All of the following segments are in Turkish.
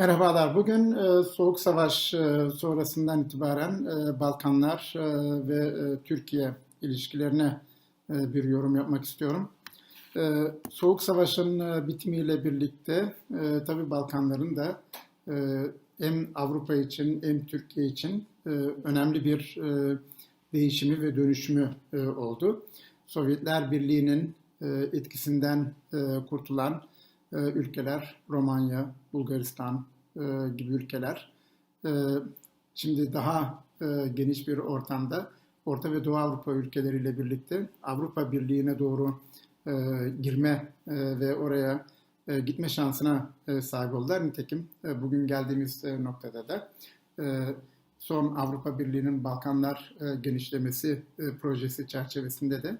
Merhabalar. Bugün e, Soğuk Savaş e, sonrasından itibaren e, Balkanlar ve Türkiye ilişkilerine bir yorum yapmak istiyorum. Soğuk Savaş'ın bitimiyle birlikte tabii Balkanların da hem Avrupa için hem Türkiye için önemli bir değişimi ve dönüşümü oldu. Sovyetler Birliği'nin etkisinden kurtulan e, ülkeler, Romanya, Bulgaristan e, gibi ülkeler e, şimdi daha geniş bir ortamda Orta ve Doğu Avrupa ülkeleriyle birlikte Avrupa Birliği'ne doğru girme ve oraya gitme şansına e, sahip oldular. Nitekim bugün geldiğimiz noktada da son Avrupa Birliği'nin Balkanlar genişlemesi projesi çerçevesinde de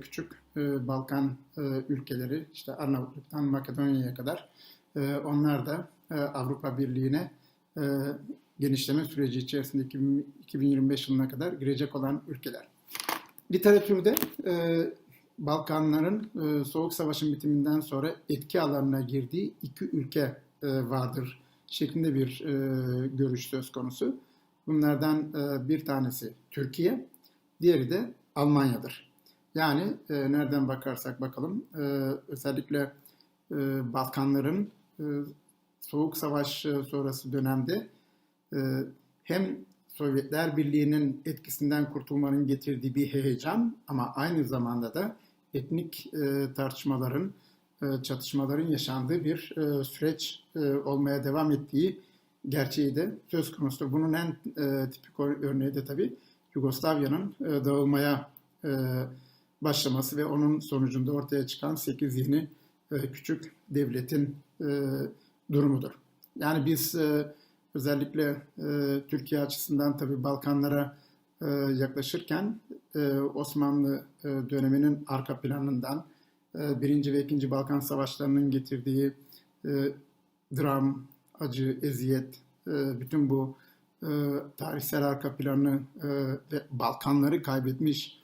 küçük e, Balkan e, ülkeleri işte Arnavutluk'tan Makedonya'ya kadar e, onlar da e, Avrupa Birliği'ne e, genişleme süreci içerisinde 2025 yılına kadar girecek olan ülkeler. Literatürde e, Balkanların e, Soğuk Savaş'ın bitiminden sonra etki alanına girdiği iki ülke e, vardır şeklinde bir e, görüş söz konusu. Bunlardan e, bir tanesi Türkiye, diğeri de Almanya'dır. Yani e, nereden bakarsak bakalım e, özellikle e, Balkanların e, Soğuk Savaş e, sonrası dönemde e, hem Sovyetler Birliği'nin etkisinden kurtulmanın getirdiği bir heyecan ama aynı zamanda da etnik e, tartışmaların, e, çatışmaların yaşandığı bir e, süreç e, olmaya devam ettiği gerçeği de söz konusu. Bunun en e, tipik örneği de tabii Yugoslavya'nın e, dağılmaya e, başlaması ve onun sonucunda ortaya çıkan 8 yeni e, küçük devletin e, durumudur. Yani biz e, özellikle Türkiye açısından tabii Balkanlara yaklaşırken Osmanlı döneminin arka planından Birinci ve İkinci Balkan Savaşları'nın getirdiği dram, acı, eziyet, bütün bu tarihsel arka planı ve Balkanları kaybetmiş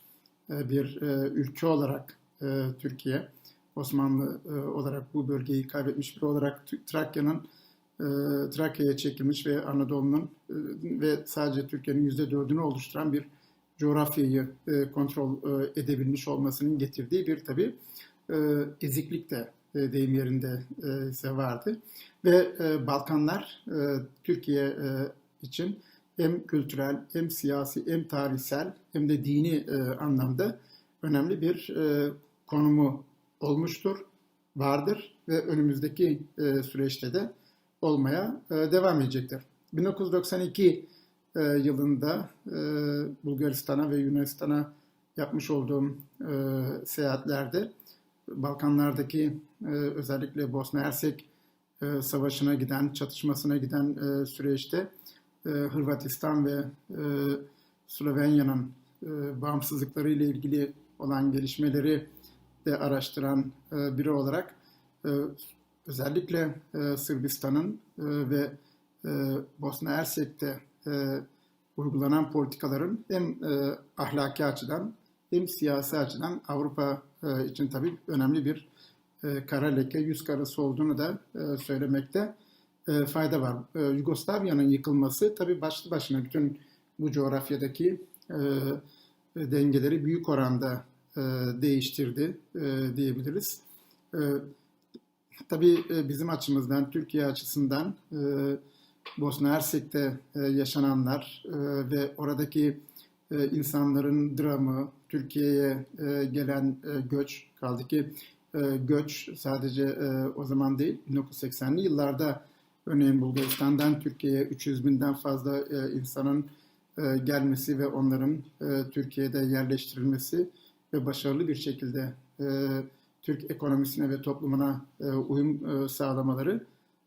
bir e, ülke olarak e, Türkiye, Osmanlı olarak bu bölgeyi kaybetmiş bir olarak Trakya'nın Trakya'ya çekilmiş ve Anadolu'nun ve sadece Türkiye'nin yüzde dördünü oluşturan bir coğrafyayı kontrol edebilmiş olmasının getirdiği bir tabi eziklik de deyim yerinde ise vardı. Ve Balkanlar Türkiye için hem kültürel hem siyasi hem tarihsel hem de dini e, anlamda önemli bir e, konumu olmuştur, vardır ve önümüzdeki e, süreçte de olmaya e, devam edecektir. 1992 e, yılında e, Bulgaristan'a ve Yunanistan'a yapmış olduğum e, seyahatlerde Balkanlardaki e, özellikle Bosna Hersek e, savaşına giden, çatışmasına giden e, süreçte e, Hırvatistan ve e, Slovenya'nın e, bağımsızlıkları ile ilgili olan gelişmeleri de araştıran e, biri olarak özellikle Sırbistan'ın ve Bosna Hersek'te uygulanan politikaların hem ahlaki açıdan hem siyasi açıdan Avrupa için tabii önemli bir kara leke, yüz karası olduğunu da söylemekte e, fayda var. E, Yugoslavya'nın yıkılması tabii başlı başına bütün bu coğrafyadaki e, dengeleri büyük oranda değiştirdi diyebiliriz. E, tabii bizim açımızdan, Türkiye açısından Bosna Hersek'te yaşananlar ve oradaki insanların dramı, Türkiye'ye gelen göç kaldı ki göç sadece o zaman değil 1980'li yıllarda Örneğin Bulgaristan'dan Türkiye'ye 300 binden fazla e, insanın e, gelmesi ve onların e, Türkiye'de yerleştirilmesi ve başarılı bir şekilde e, Türk ekonomisine ve toplumuna e, uyum e, sağlamaları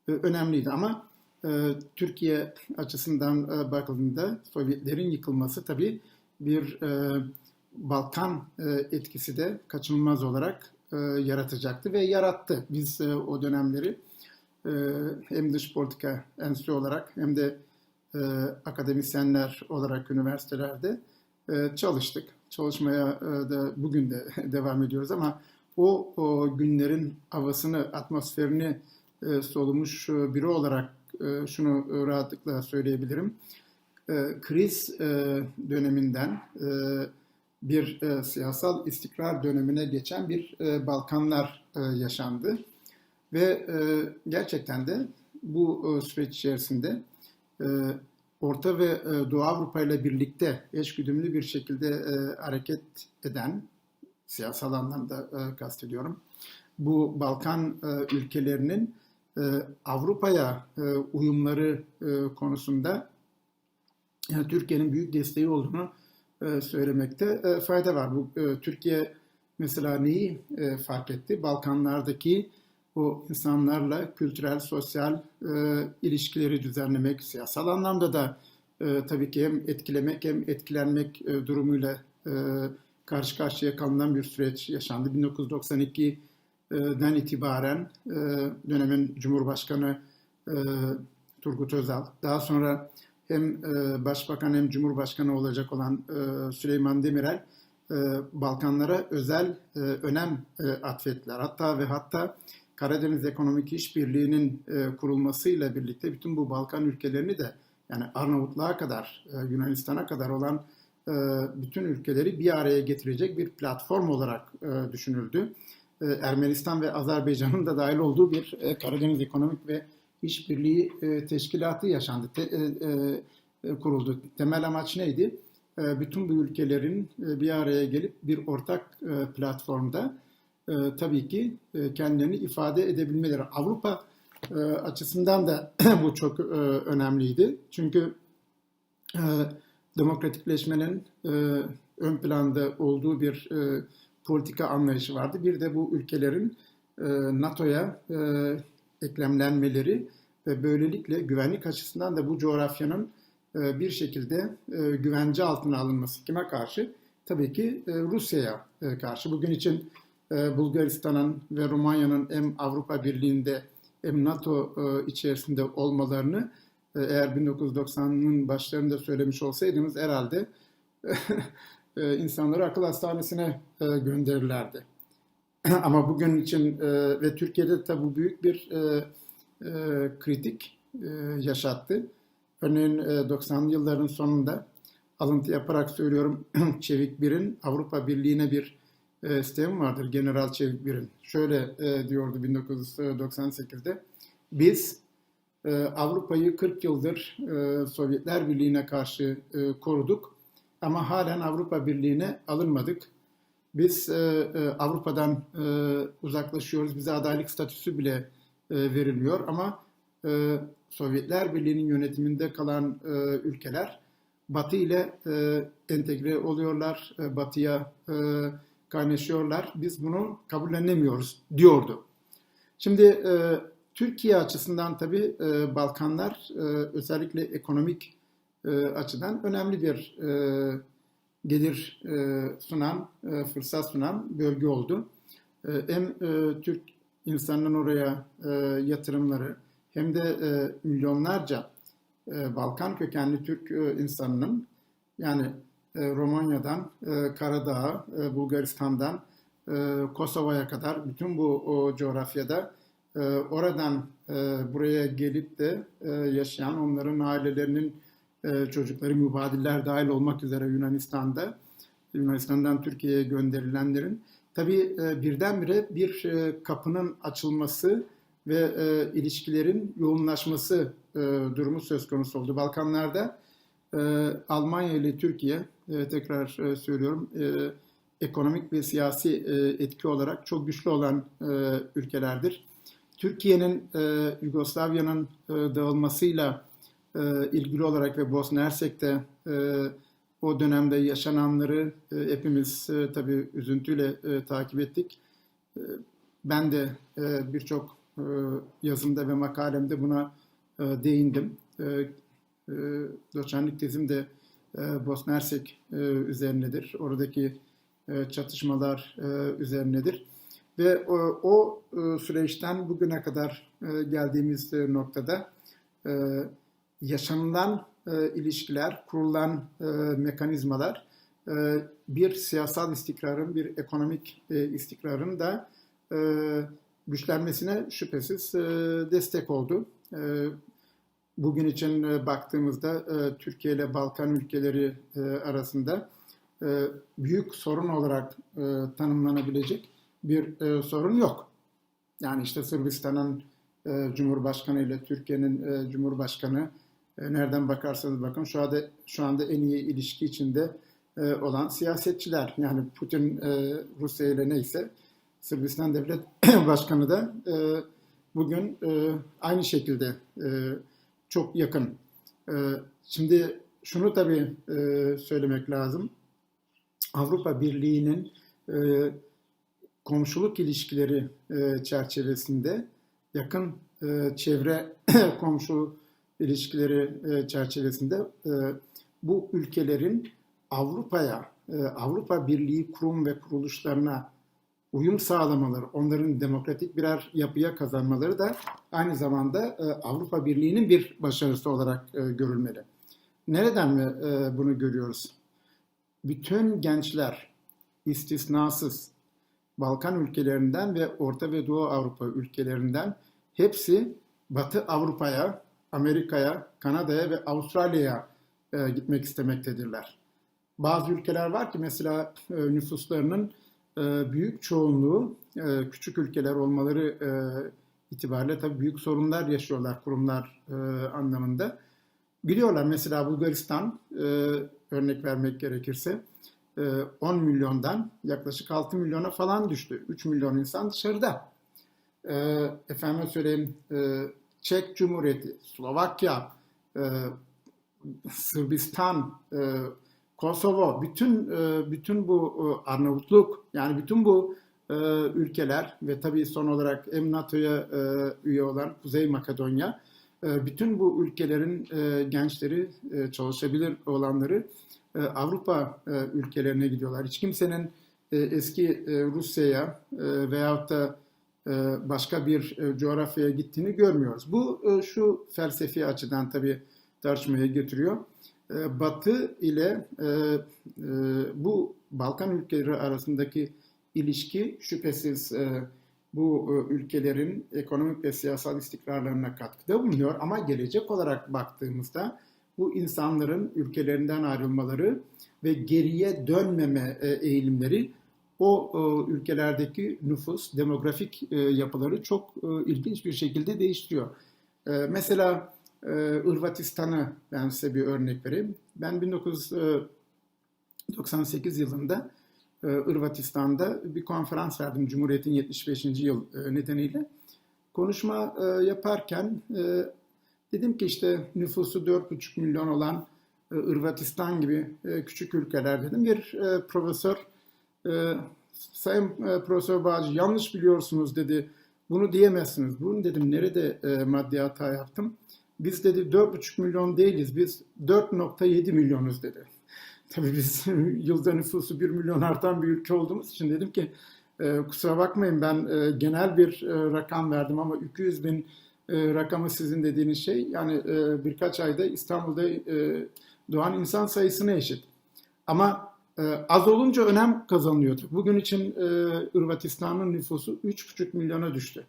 e, önemliydi. Ama e, Türkiye açısından e, bakıldığında Sovyetlerin yıkılması tabii bir e, Balkan e, etkisi de kaçınılmaz olarak e, yaratacaktı ve yarattı. Biz e, o dönemleri ee, hem dış politika enstitü olarak hem de e, akademisyenler olarak üniversitelerde e, çalıştık. Çalışmaya e, da bugün de devam ediyoruz ama o, o günlerin havasını, atmosferini solumuş biri olarak e, şunu e, rahatlıkla söyleyebilirim. E, kriz e, döneminden e, bir e, siyasal istikrar dönemine geçen bir e, Balkanlar e, yaşandı. Ve e, gerçekten de bu e, süreç içerisinde e, Orta ve e, Doğu Avrupa ile birlikte eşgüdümlü bir şekilde e, hareket eden, siyasal anlamda e, kastediyorum, bu Balkan e, ülkelerinin e, Avrupa'ya e, uyumları e, konusunda yani Türkiye'nin büyük desteği olduğunu e, söylemekte e, fayda var. Bu e, Türkiye mesela neyi e, fark etti? Balkanlardaki o insanlarla kültürel, sosyal e, ilişkileri düzenlemek, siyasal anlamda da e, tabii ki hem etkilemek hem etkilenmek e, durumuyla e, karşı karşıya kalınan bir süreç yaşandı. 1992'den itibaren e, dönemin Cumhurbaşkanı e, Turgut Özal, daha sonra hem e, Başbakan hem Cumhurbaşkanı olacak olan e, Süleyman Demirel e, Balkanlara özel e, önem e, atfettiler. Hatta ve hatta Karadeniz Ekonomik İşbirliği'nin e, kurulmasıyla birlikte bütün bu Balkan ülkelerini de yani Arnavutluğa kadar, e, Yunanistan'a kadar olan e, bütün ülkeleri bir araya getirecek bir platform olarak e, düşünüldü. E, Ermenistan ve Azerbaycan'ın da dahil olduğu bir e, Karadeniz Ekonomik ve İşbirliği e, Teşkilatı yaşandı, te, e, e, kuruldu. Temel amaç neydi? E, bütün bu ülkelerin e, bir araya gelip bir ortak e, platformda e, tabii ki e, kendilerini ifade edebilmeleri. Avrupa e, açısından da bu çok e, önemliydi. Çünkü e, demokratikleşmenin e, ön planda olduğu bir e, politika anlayışı vardı. Bir de bu ülkelerin e, NATO'ya e, eklemlenmeleri ve böylelikle güvenlik açısından da bu coğrafyanın e, bir şekilde e, güvence altına alınması kime karşı? Tabii ki e, Rusya'ya e, karşı. Bugün için Bulgaristan'ın ve Romanya'nın hem Avrupa Birliği'nde hem NATO e, içerisinde olmalarını e, eğer 1990'ın başlarında söylemiş olsaydınız herhalde e, insanları akıl hastanesine gönderirlerdi. Ama bugün için ve Türkiye'de tabi bu büyük bir kritik yaşattı. Örneğin e, 90'lı yılların sonunda alıntı yaparak söylüyorum Çevik Bir'in Avrupa Birliği'ne bir e, sistemi vardır General Çevik Bir'in. Şöyle e, diyordu 1998'de. Biz e, Avrupa'yı 40 yıldır e, Sovyetler Birliği'ne karşı e, koruduk ama halen Avrupa Birliği'ne alınmadık. Biz e, e, Avrupa'dan e, uzaklaşıyoruz. Bize adaylık statüsü bile e, veriliyor ama e, Sovyetler Birliği'nin yönetiminde kalan e, ülkeler Batı ile e, entegre oluyorlar, e, Batı'ya e, kaynaşıyorlar. Biz bunu kabullenemiyoruz diyordu. Şimdi e, Türkiye açısından tabii e, Balkanlar e, özellikle ekonomik e, açıdan önemli bir e, gelir e, sunan, e, fırsat sunan bölge oldu. E, hem e, Türk insanların oraya e, yatırımları hem de e, milyonlarca e, Balkan kökenli Türk e, insanının yani Romanya'dan, e, Karadağ'a, e, Bulgaristan'dan, e, Kosova'ya kadar bütün bu o coğrafyada e, oradan e, buraya gelip de e, yaşayan onların ailelerinin e, çocukları mübadiller dahil olmak üzere Yunanistan'da Yunanistan'dan Türkiye'ye gönderilenlerin tabii e, birdenbire bir e, kapının açılması ve e, ilişkilerin yoğunlaşması e, durumu söz konusu oldu. Balkanlarda e, Almanya ile Türkiye, e, tekrar e, söylüyorum, e, ekonomik ve siyasi e, etki olarak çok güçlü olan ülkelerdir. Türkiye'nin Yugoslavya'nın dağılmasıyla ilgili olarak ve Bosna Hersek'te o dönemde yaşananları hepimiz e, tabii üzüntüyle takip ettik. Ben de birçok yazımda ve makalemde buna değindim. E, e, tezim de e, Bosna Hersek e, üzerinedir. Oradaki e, çatışmalar e, üzerinedir. Ve o, e, süreçten bugüne kadar e, geldiğimiz noktada e, yaşanılan ilişkiler, kurulan mekanizmalar bir siyasal istikrarın, bir ekonomik istikrarın da güçlenmesine şüphesiz destek oldu. Bugün için e, baktığımızda e, Türkiye ile Balkan ülkeleri e, arasında büyük sorun olarak tanımlanabilecek bir sorun yok. Yani işte Sırbistan'ın Cumhurbaşkanı ile Türkiye'nin Cumhurbaşkanı nereden bakarsanız bakın şu anda şu anda en iyi ilişki içinde olan siyasetçiler. Yani Putin Rusya ile neyse Sırbistan Devlet Başkanı da bugün aynı şekilde çok yakın. E, şimdi şunu tabii e, söylemek lazım. Avrupa Birliği'nin e, komşuluk ilişkileri e, çerçevesinde yakın çevre komşu ilişkileri çerçevesinde bu ülkelerin Avrupa'ya, Avrupa Birliği kurum ve kuruluşlarına uyum sağlamaları, onların demokratik birer yapıya kazanmaları da aynı zamanda e, Avrupa Birliği'nin bir başarısı olarak e, görülmeli. Nereden mi e, bunu görüyoruz? Bütün gençler istisnasız Balkan ülkelerinden ve Orta ve Doğu Avrupa ülkelerinden hepsi Batı Avrupa'ya, Amerika'ya, Kanada'ya ve Avustralya'ya gitmek istemektedirler. Bazı ülkeler var ki mesela nüfuslarının büyük çoğunluğu e, küçük ülkeler olmaları e, itibariyle tabii büyük sorunlar yaşıyorlar kurumlar e, anlamında. Biliyorlar mesela Bulgaristan e, örnek vermek gerekirse e, 10 milyondan yaklaşık 6 milyona falan düştü. 3 milyon insan dışarıda. E, efendim söyleyeyim e, Çek Cumhuriyeti, Slovakya, e, Sırbistan, Kosovo, bütün e, bütün bu e, Arnavutluk yani bütün bu e, ülkeler ve tabii son olarak hem NATO'ya üye olan Kuzey Makedonya, bütün bu ülkelerin gençleri çalışabilir olanları Avrupa ülkelerine gidiyorlar. Hiç kimsenin eski Rusya'ya veyahut da başka bir coğrafyaya gittiğini görmüyoruz. Bu şu felsefi açıdan tabii tartışmaya getiriyor. E, Batı ile e, e, bu Balkan ülkeleri arasındaki ilişki şüphesiz bu ülkelerin ekonomik ve siyasal istikrarlarına katkıda bulunuyor ama gelecek olarak baktığımızda bu insanların ülkelerinden ayrılmaları ve geriye dönmeme eğilimleri o ülkelerdeki nüfus, demografik yapıları çok ilginç bir şekilde değiştiriyor. Mesela e, Hırvatistan'ı ben size bir örnek vereyim. Ben 1998 yılında e, Hırvatistan'da bir konferans verdim Cumhuriyet'in 75. yıl e, nedeniyle. Konuşma e, yaparken e, dedim ki işte nüfusu 4,5 milyon olan e, Hırvatistan gibi e, küçük ülkeler dedim. Bir e, profesör e, Sayın e, Profesör Bağcı yanlış biliyorsunuz dedi. Bunu diyemezsiniz. Bunu dedim nerede e, maddi hata yaptım. Biz dedi 4,5 milyon değiliz. Biz 4,7 milyonuz dedi. Tabii biz yılda nüfusu 1 milyon artan bir ülke olduğumuz için dedim ki e, kusura bakmayın ben e, genel bir e, rakam verdim ama 200 bin e, rakamı sizin dediğiniz şey yani e, birkaç ayda İstanbul'da e, doğan insan sayısına eşit. Ama e, az olunca önem kazanıyordu. Bugün için e, Hırvatistan'ın nüfusu 3,5 milyona düştü.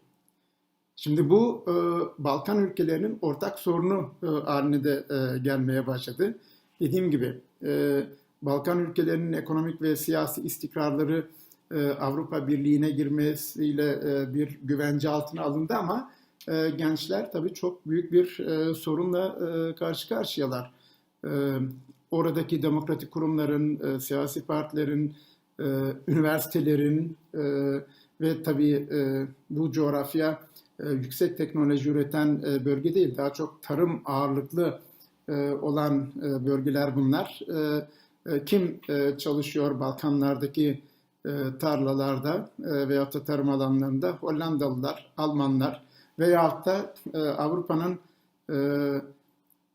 Şimdi bu e, Balkan ülkelerinin ortak sorunu e, haline de e, gelmeye başladı. Dediğim gibi e, Balkan ülkelerinin ekonomik ve siyasi istikrarları e, Avrupa Birliği'ne girmesiyle e, bir güvence altına alındı ama e, gençler tabii çok büyük bir e, sorunla e, karşı karşıyalar. E, oradaki demokratik kurumların, e, siyasi partilerin, e, üniversitelerin e, ve tabii e, bu coğrafya yüksek teknoloji üreten e, bölge değil, daha çok tarım ağırlıklı e, olan e, bölgeler bunlar. E, e, kim e, çalışıyor Balkanlardaki e, tarlalarda e, veyahut da tarım alanlarında? Hollandalılar, Almanlar veyahut da e, Avrupa'nın e,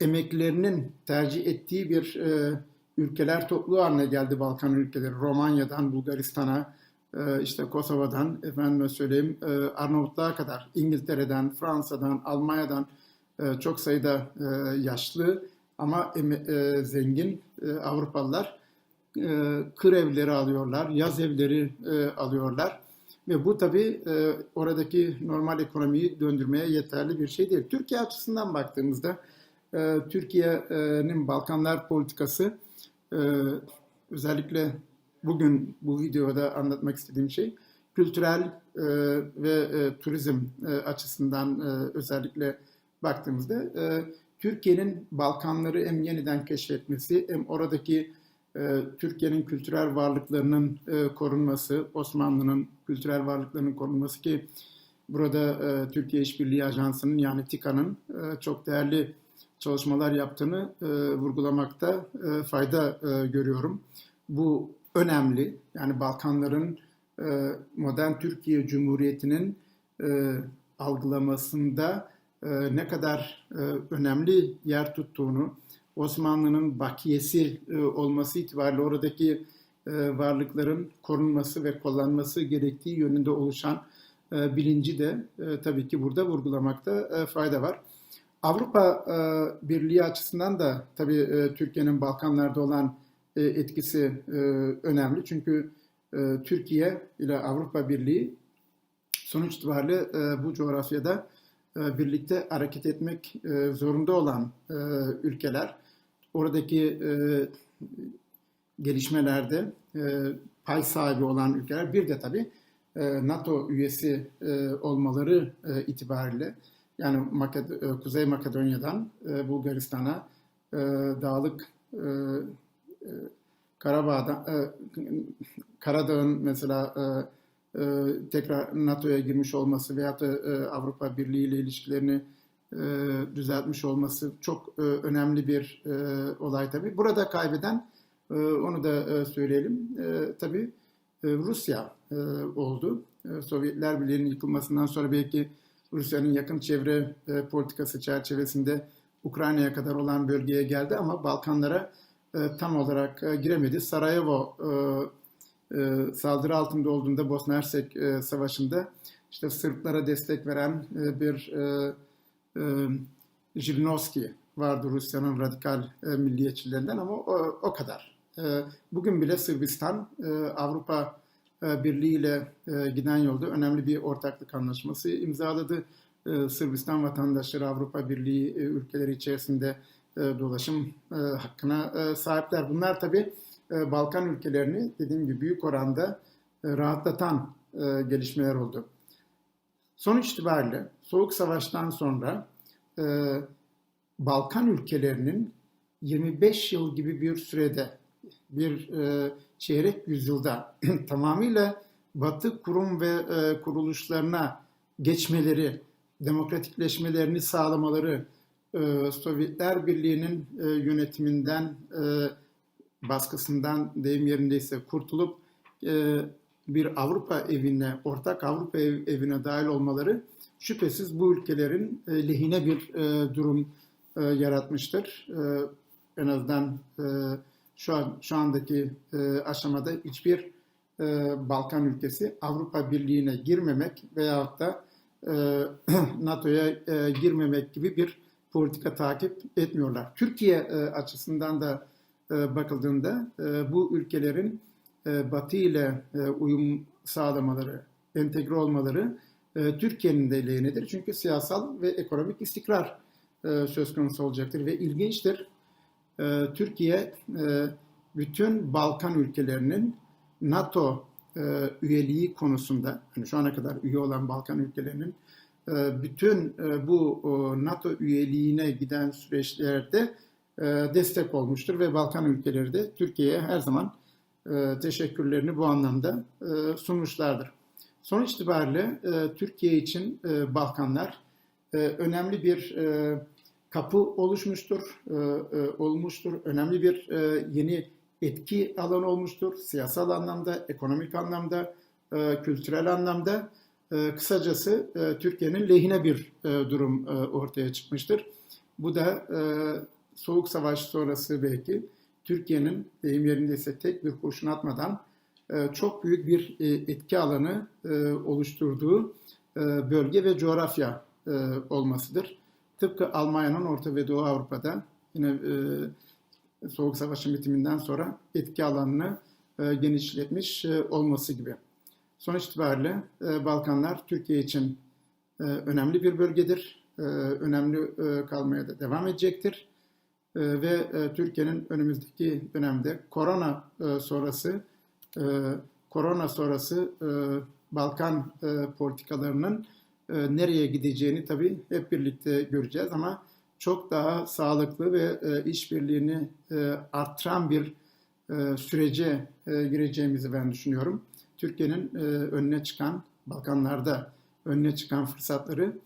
emeklilerinin tercih ettiği bir e, ülkeler topluluğu haline geldi Balkan ülkeleri. Romanya'dan Bulgaristan'a, e, işte Kosova'dan, efendime söyleyeyim e, Arnavutluğa kadar, İngiltere'den, Fransa'dan, Almanya'dan e, çok sayıda e, yaşlı ama zengin Avrupalılar kır evleri alıyorlar, yaz evleri alıyorlar Ve bu tabii e, oradaki normal ekonomiyi döndürmeye yeterli bir şey değil. Türkiye açısından baktığımızda Türkiye'nin Balkanlar politikası özellikle bugün bu videoda anlatmak istediğim şey kültürel e, ve e, turizm e, açısından e, özellikle baktığımızda e, Türkiye'nin Balkanları hem yeniden keşfetmesi hem oradaki e, Türkiye'nin kültürel varlıklarının e, korunması, Osmanlı'nın kültürel varlıklarının korunması ki burada e, Türkiye İşbirliği Ajansı'nın yani TİKA'nın e, çok değerli çalışmalar yaptığını e, vurgulamakta e, fayda e, görüyorum. Bu önemli. Yani Balkanların e, modern Türkiye Cumhuriyeti'nin e, algılamasında e, ne kadar önemli yer tuttuğunu, Osmanlı'nın bakiyesi olması itibariyle oradaki varlıkların korunması ve kullanması gerektiği yönünde oluşan bilinci de tabii ki burada vurgulamakta fayda var. Avrupa Birliği açısından da tabii Türkiye'nin Balkanlarda olan etkisi e, önemli. Çünkü e, Türkiye ile Avrupa Birliği sonuç itibariyle e, bu coğrafyada e, birlikte hareket etmek e, zorunda olan e, ülkeler. Oradaki e, gelişmelerde e, pay sahibi olan ülkeler. Bir de tabii e, NATO üyesi e, olmaları e, itibariyle yani e, Kuzey Makedonya'dan e, Bulgaristan'a e, dağlık e, Karabağ'dan e, Karadağ'ın mesela e, e, tekrar NATO'ya girmiş olması veyahut da e, Avrupa Birliği ile ilişkilerini e, düzeltmiş olması çok e, önemli bir e, olay tabii. Burada kaybeden e, onu da e, söyleyelim. E, tabii e, Rusya e, oldu. E, Sovyetler Birliği'nin yıkılmasından sonra belki Rusya'nın yakın çevre e, politikası çerçevesinde Ukrayna'ya kadar olan bölgeye geldi ama Balkanlara tam olarak e, giremedi. Sarajevo e, e, saldırı altında olduğunda Bosna Hersek e, Savaşı'nda işte Sırplara destek veren e, bir e, e, Jirinovski vardı Rusya'nın radikal e, milliyetçilerinden ama o, o kadar. E, bugün bile Sırbistan e, Avrupa e, Birliği ile e, giden yolda önemli bir ortaklık anlaşması imzaladı. E, Sırbistan vatandaşları Avrupa Birliği e, ülkeleri içerisinde e, dolaşım e, hakkına e, sahipler. Bunlar tabii e, Balkan ülkelerini dediğim gibi büyük oranda e, rahatlatan e, gelişmeler oldu. Sonuç itibariyle Soğuk Savaş'tan sonra e, Balkan ülkelerinin 25 yıl gibi bir sürede bir e, çeyrek yüzyılda tamamıyla Batı kurum ve e, kuruluşlarına geçmeleri, demokratikleşmelerini sağlamaları, e, Sovyetler Birliği'nin e, yönetiminden, e, baskısından deyim yerindeyse kurtulup bir Avrupa evine, ortak Avrupa ev, evine dahil olmaları şüphesiz bu ülkelerin lehine bir durum yaratmıştır. En azından şu an şu andaki aşamada hiçbir Balkan ülkesi Avrupa Birliği'ne girmemek veyahut da NATO'ya girmemek gibi bir politika takip etmiyorlar. Türkiye e, açısından da e, bakıldığında e, bu ülkelerin Batı ile uyum sağlamaları, entegre olmaları Türkiye'nin de lehinedir. Çünkü siyasal ve ekonomik istikrar söz konusu olacaktır ve ilginçtir. Türkiye bütün Balkan ülkelerinin NATO üyeliği konusunda, hani şu ana kadar üye olan Balkan ülkelerinin bütün e, bu NATO üyeliğine giden süreçlerde e, destek olmuştur ve Balkan ülkeleri de Türkiye'ye her zaman e, teşekkürlerini bu anlamda sunmuşlardır. Sonuç itibariyle Türkiye için Balkanlar önemli bir kapı oluşmuştur, olmuştur. Önemli bir yeni etki alanı olmuştur. Siyasal anlamda, ekonomik anlamda, kültürel anlamda. E, kısacası e, Türkiye'nin lehine bir e, durum e, ortaya çıkmıştır. Bu da Soğuk Savaş sonrası belki Türkiye'nin deyim yerindeyse tek bir kurşun atmadan çok büyük bir etki alanı oluşturduğu bölge ve coğrafya olmasıdır. Tıpkı Almanya'nın Orta ve Doğu Avrupa'da yine Soğuk Savaş'ın bitiminden sonra etki alanını genişletmiş olması gibi. Sonuç itibariyle e, Balkanlar Türkiye için e, önemli bir bölgedir. E, önemli kalmaya da devam edecektir. Ve Türkiye'nin önümüzdeki dönemde korona sonrası korona sonrası Balkan e, politikalarının nereye gideceğini tabii hep birlikte göreceğiz ama çok daha sağlıklı ve işbirliğini e, arttıran bir sürece gireceğimizi ben düşünüyorum. Türkiye'nin e, önüne çıkan Balkanlarda önüne çıkan fırsatları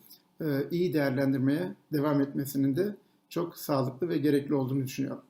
e, iyi değerlendirmeye devam etmesinin de çok sağlıklı ve gerekli olduğunu düşünüyorum.